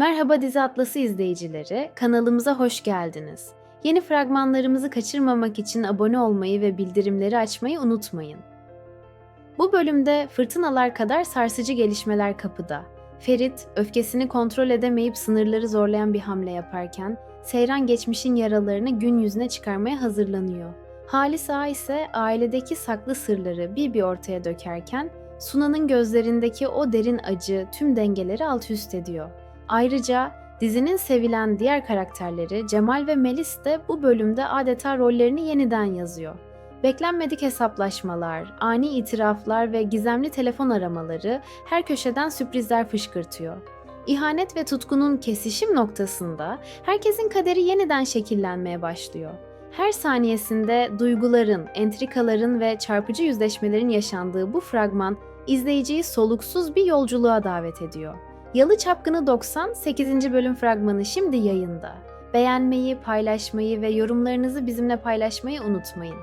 Merhaba Dizi Atlası izleyicileri, kanalımıza hoş geldiniz. Yeni fragmanlarımızı kaçırmamak için abone olmayı ve bildirimleri açmayı unutmayın. Bu bölümde fırtınalar kadar sarsıcı gelişmeler kapıda. Ferit, öfkesini kontrol edemeyip sınırları zorlayan bir hamle yaparken, Seyran geçmişin yaralarını gün yüzüne çıkarmaya hazırlanıyor. Halis Ağa ise ailedeki saklı sırları bir bir ortaya dökerken, Suna'nın gözlerindeki o derin acı tüm dengeleri alt üst ediyor. Ayrıca dizinin sevilen diğer karakterleri Cemal ve Melis de bu bölümde adeta rollerini yeniden yazıyor. Beklenmedik hesaplaşmalar, ani itiraflar ve gizemli telefon aramaları her köşeden sürprizler fışkırtıyor. İhanet ve tutkunun kesişim noktasında herkesin kaderi yeniden şekillenmeye başlıyor. Her saniyesinde duyguların, entrikaların ve çarpıcı yüzleşmelerin yaşandığı bu fragman izleyiciyi soluksuz bir yolculuğa davet ediyor. Yalı Çapkını 90 8. bölüm fragmanı şimdi yayında. Beğenmeyi, paylaşmayı ve yorumlarınızı bizimle paylaşmayı unutmayın.